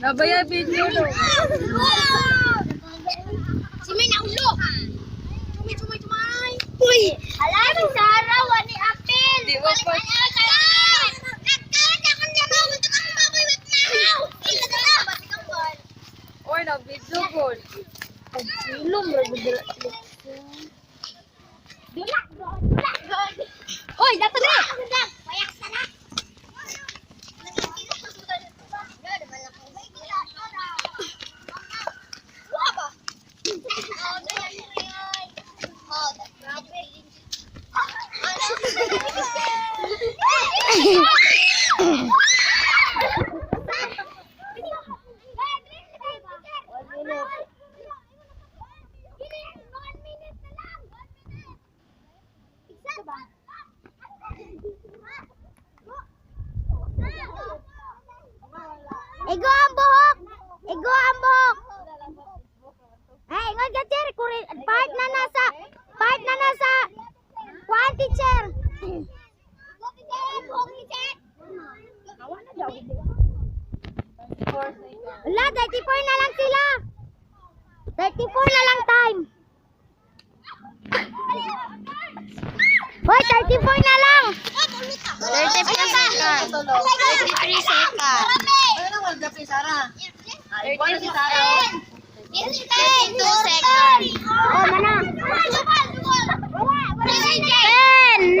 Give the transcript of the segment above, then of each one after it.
Nabaya video do. Si May naulo. Tumay, tumay, tumay. Uy! Alam, Sara, wani apel. Di ba pa? Nagkalat ako na mo. Ito ka mababoy with now. Ito ka na. Bati kang ball. Or na video good. Silom, ragudula. Dulak, dulak. Hoy, dato na. Payak sana. Wah ba? Igo ang buhok! Igo ang buhok! Ay, ingon ka, Cher. Kuri- Part na nasa, part na nasa, kuhan, teacher. Wala, 34 na lang sila. 34 na lang time. Hoy, 34 na lang. 33 seconds. 33 seconds. Ano naman gabi, Sara? Ay, wala si Sara. 32 seconds. Oh, mana? 10,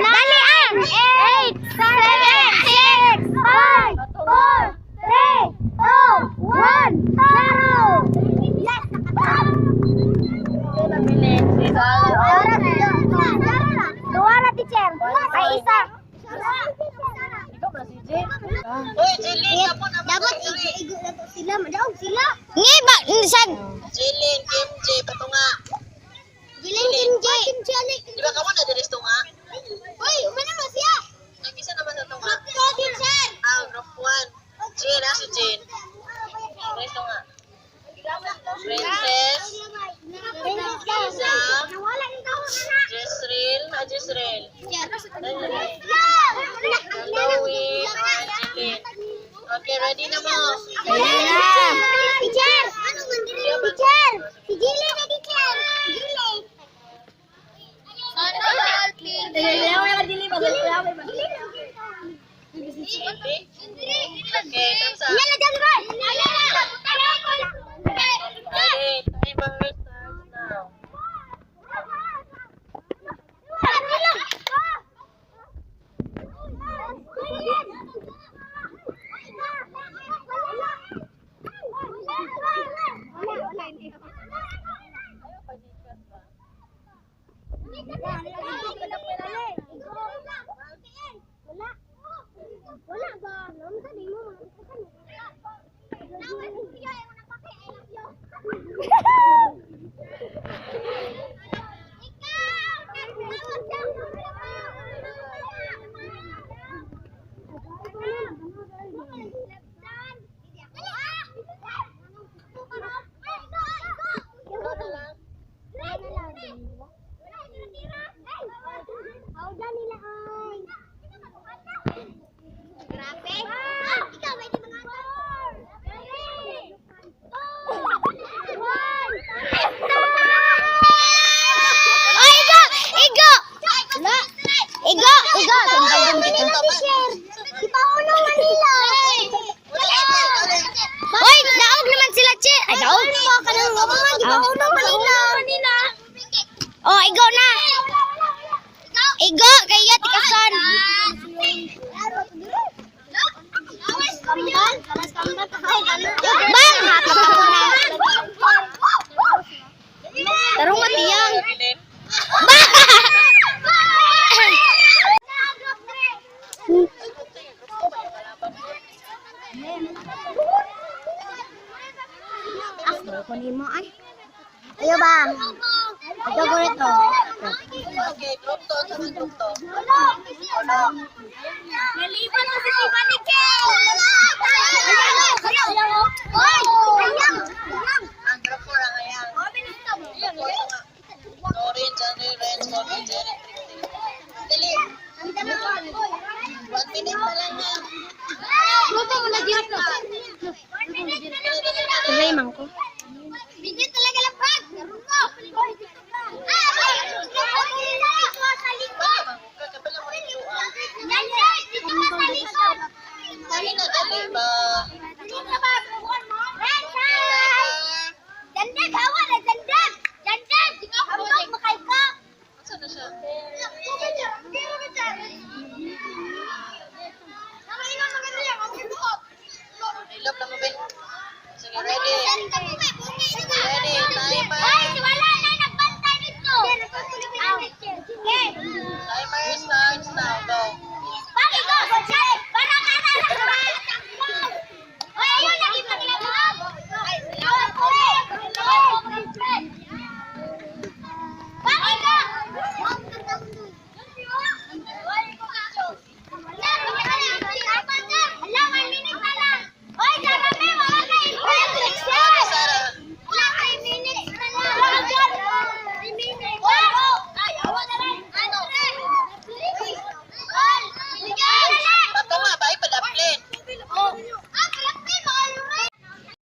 9, 8, 7, 6, 5, 4, 3, 2, 1, 0. Yes, nakatap. Dua na, teacher. Ay, isa. Uy, Jilin, na Dapat igo na to sila. Madaog sila. Ngi ba? Sag. Jilin, Kim J, patunga. Giling Kim J. Kim J. Di ba kamo na diris tunga? Uy, umano mo siya. Nag-isa naman sa tunga. Ito, teacher. Ah, group 1. Jin, ah, si Jin. Diris tunga. Princess, Isa. Nawala yung tao na. Jezreel, ah, Jezreel. Chloe. Jilin. Na mo. Teacher! Wala ba? Naman sa di mo. nila ay. Grabe. Ikaw may di mga Oh, igo! Igo! La! Igo! Igo! Di pa uno Manila. Hoy, daog naman sila, Che. Ay, daog. Di pa uno Manila. Oh, igo na. Igo, kaya tikasan. Bang! Hapak ako na. Tarong matiyang. Jilin. Ko ni mo ay. Ayo bang. Ito ko ito. Okay, group to, sa group to. Nalipan mo si Tiba ni Kel. Hoy! Ayang! Ayang! Ang group 4 ang ayan. Norin, Johnny, Renz, Corbin, Jerry. Dali. One minute pa lang na. Luto mo na dito. Dali, Malay already